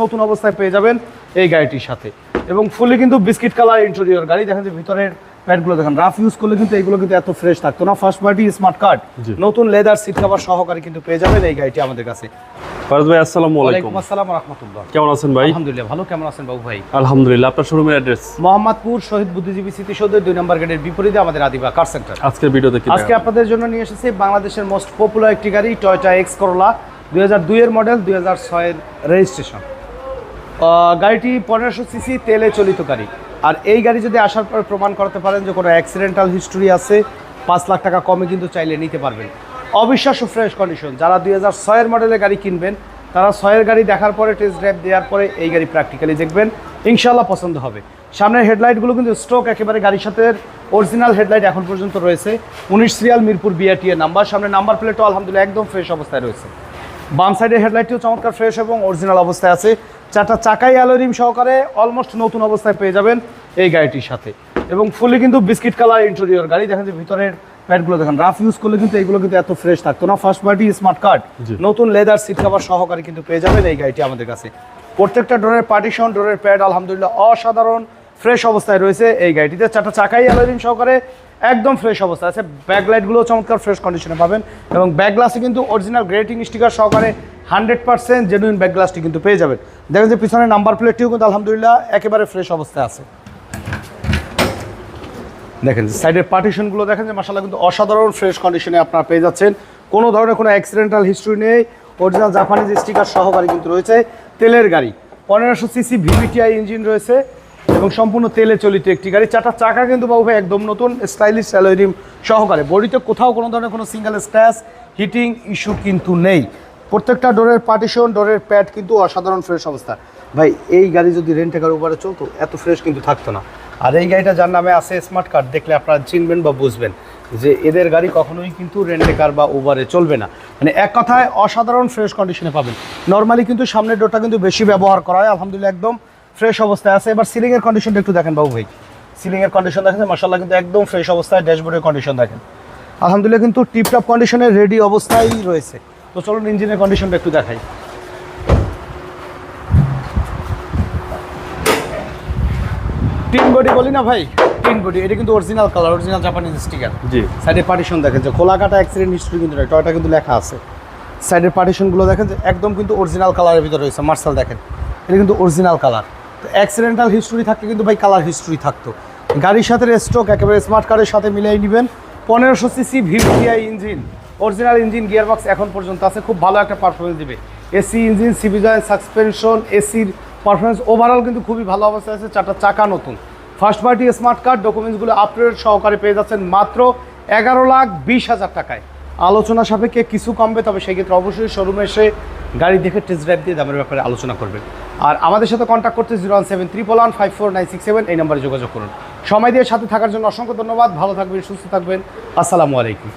নতুন অবস্থায় পেয়ে যাবেন এই গাড়িটির সাথে। এবং ফুলি কিন্তু বিস্কিট কালার ইন্টেরিয়র গাড়ি। দেখেন যে ভিতরের প্যাডগুলো দেখেন রাফ ইউজ করলে কিন্তু এগুলো কিন্তু এত ফ্রেশ থাকতো না। ফার্স্ট পার্টি স্মার্ট কার্ড নতুন লেদার সিট কভার সহকারে কিন্তু পেয়ে যাবেন এই গাড়িটি আমাদের কাছে। ফারাজ ভাই আসসালামু আলাইকুম। আসসালাম রহমতুল্লাহ। কেমন আছেন ভাই? আলহামদুলিল্লাহ ভালো। কেমন আছেন বাবু ভাই? আলহামদুলিল্লাহ আপনার শোরুমের অ্যাড্রেস মোহাম্মদপুর শহীদ বুদ্ধিজীবী স্মৃতিসৌধের দুই নম্বর গেটের বিপরীতে আমাদের আদিবা কার সেন্টার আজকের ভিডিওতে কি আজকে আপনাদের জন্য নিয়ে এসেছি বাংলাদেশের মোস্ট পপুলার একটি গাড়ি টয়টা এক্স করোলা দুই হাজার দুইয়ের মডেল দুই হাজার ছয়ের রেজিস্ট্রেশন গাড়িটি পনেরোশো সিসি তেলে চলিত গাড়ি। আর এই গাড়ি যদি আসার পর প্রমাণ করতে পারেন যে কোনো অ্যাক্সিডেন্টাল হিস্টোরি আছে, পাঁচ লাখ টাকা কমে কিন্তু চাইলে নিতে পারবেন। অবিশ্বাস্য ফ্রেশ কন্ডিশন যারা দুই হাজার ছয়ের মডেলের গাড়ি কিনবেন, তারা ছয়ের গাড়ি দেখার পরে টেস্ট ড্রাইভ দেওয়ার পরে এই গাড়ি প্র্যাকটিক্যালি দেখবেন। ইনশাল্লাহ পছন্দ হবে। সামনের হেডলাইটগুলো কিন্তু স্ট্রোক একেবারে গাড়ির সাথে অরিজিনাল হেডলাইট এখন পর্যন্ত রয়েছে। উনিশ সিরিয়াল মিরপুর বিআরটি এর নাম্বার সামনে নাম্বার প্লেটও আলহামদুলিল্লাহ একদম ফ্রেশ অবস্থায় রয়েছে। বাম সাইডের হেডলাইটটিও চমৎকার ফ্রেশ এবং অরিজিনাল অবস্থায় আছে। চারটা চাকাই অ্যালোরিম সহকারে অলমোস্ট নতুন অবস্থায় পেয়ে যাবেন এই গাড়িটির সাথে। এবং ফুলি কিন্তু বিস্কিট কালার ইন্টেরিয়র গাড়ি দেখেন যে ভিতরের প্যাডগুলো দেখেন রাফ ইউজ করলে কিন্তু এগুলো কিন্তু এত ফ্রেশ থাকতো না। ফার্স্ট পার্টি স্মার্ট কার্ড নতুন লেদার সিট কভার সহকারে কিন্তু পেয়ে যাবেন এই গাড়িটি আমাদের কাছে। প্রত্যেকটা ডোরের পার্টিশন ডোরের প্যাড আলহামদুলিল্লাহ অসাধারণ ফ্রেশ অবস্থায় রয়েছে এই গাড়িটিতে। চারটা চাকাই অ্যালোরিম সহকারে একদম ফ্রেশ অবস্থায় আছে। ব্যাকলাইটগুলো চমৎকার ফ্রেশ কন্ডিশনে পাবেন। এবং ব্যাক গ্লাসে কিন্তু অরিজিনাল গ্রেটিং স্টিকার সহকারে হান্ড্রেড পার্সেন্ট জেনুইন ব্যাক গ্লাসটি কিন্তু পেয়ে যাবেন। দেখেন যে পিছনে নাম্বার প্লেটটিও কিন্তু আলহামদুলিল্লাহ একেবারে ফ্রেশ অবস্থায় আছে। দেখেন সাইডের পার্টিশনগুলো দেখেন যে মাসাল্লাহ কিন্তু অসাধারণ ফ্রেশ কন্ডিশনে আপনারা পেয়ে যাচ্ছেন। কোনো ধরনের কোনো অ্যাক্সিডেন্টাল হিস্ট্রি নেই। অরিজিনাল জাপানিজ স্টিকার সহকারে কিন্তু রয়েছে তেলের গাড়ি। পনেরোশো সিসি ভিভিটিআই ইঞ্জিন রয়েছে এবং সম্পূর্ণ তেলে চলিত একটি গাড়ি। চারটা চাকা কিন্তু বাবু ভাই একদম নতুন স্টাইলিশ অ্যালোরিম সহকারে। বডিতে কোথাও কোনো ধরনের কোনো সিঙ্গেল স্ক্র্যাচ হিটিং ইস্যু কিন্তু নেই। প্রত্যেকটা ডোরের পার্টিশন, ডোরের প্যাড কিন্তু অসাধারণ ফ্রেশ অবস্থা। ভাই, এই গাড়ি যদি রেন্টে কার উপরে চলতো, এত ফ্রেশ কিন্তু থাকতো না। আর এই গাড়িটা যার নামে আছে স্মার্ট কার্ড দেখলে আপনারা চিনবেন বা বুঝবেন যে এদের গাড়ি কখনোই কিন্তু রেন্টে কার বা উবারে চলবে না। মানে এক কথায় অসাধারণ ফ্রেশ কন্ডিশনে পাবেন। নর্মালি কিন্তু সামনের ডোরটা কিন্তু বেশি ব্যবহার করা হয়, আলহামদুলিল্লাহ একদম ফ্রেশ অবস্থায় আছে। এবার সিলিংয়ের কন্ডিশনটা একটু দেখেন বাবু ভাই। সিলিংয়ের কন্ডিশন দেখেন মাসাল্লাহ কিন্তু একদম ফ্রেশ অবস্থায় ড্যাশবোর্ডের কন্ডিশন দেখেন। আলহামদুলিল্লাহ কিন্তু টিপটপ কন্ডিশনে রেডি অবস্থায় রয়েছে। তো চলুন ইঞ্জিনের কন্ডিশনটা একটু দেখাই। টিন বডি বলি না ভাই? টিন বডি এটা কিন্তু original colour original Japanese sticker জি। সাইডের পার্টিশন দেখেন যে খোলা কাটা অ্যাক্সিডেন্ট হিস্ট্রি কিন্তু নয় টয়টা কিন্তু লেখা আছে। সাইডের পার্টিশনগুলো দেখেন যে একদম কিন্তু অরিজিনাল কালারের ভিতরে রয়েছে মার্শাল দেখেন। এটা কিন্তু অরিজিনাল কালার তো অ্যাক্সিডেন্টাল হিস্ট্রি থাকলে কিন্তু ভাই কালার হিস্ট্রি থাকতো। গাড়ির সাথে স্ট্রোক একেবারে স্মার্ট কারের সাথে মিলিয়ে নেবেন। পনেরোশো CC VVI engine original engine gearbox এখন পর্যন্ত আছে, খুব ভালো একটা পারফরমেন্স দিবে। এসি ইঞ্জিন সিভিজয়েন সাসপেনশন এসির পারফরমেন্স ওভারঅল কিন্তু খুবই ভালো অবস্থায় আছে, চারটা চাকা নতুন। ফার্স্ট পার্টি স্মার্ট কার্ড ডকুমেন্টসগুলো আপডেট সহকারে পেয়ে যাচ্ছেন মাত্র এগারো লাখ বিশ হাজার টাকায়। আলোচনা সাপেক্ষে কিছু কমবে, তবে সেই ক্ষেত্রে অবশ্যই শোরুমে এসে গাড়ি দেখে টেস্ট ড্রাইভ দিয়ে দামের ব্যাপারে আলোচনা করবেন আর আমাদের সাথে কন্ট্যাক্ট করতে zero one seven triple one five four nine six seven এই নম্বরে যোগাযোগ করুন। সময় দিয়ে সাথে থাকার জন্য অসংখ্য ধন্যবাদ, ভালো থাকবেন, সুস্থ থাকবেন, আসসালামু আলাইকুম।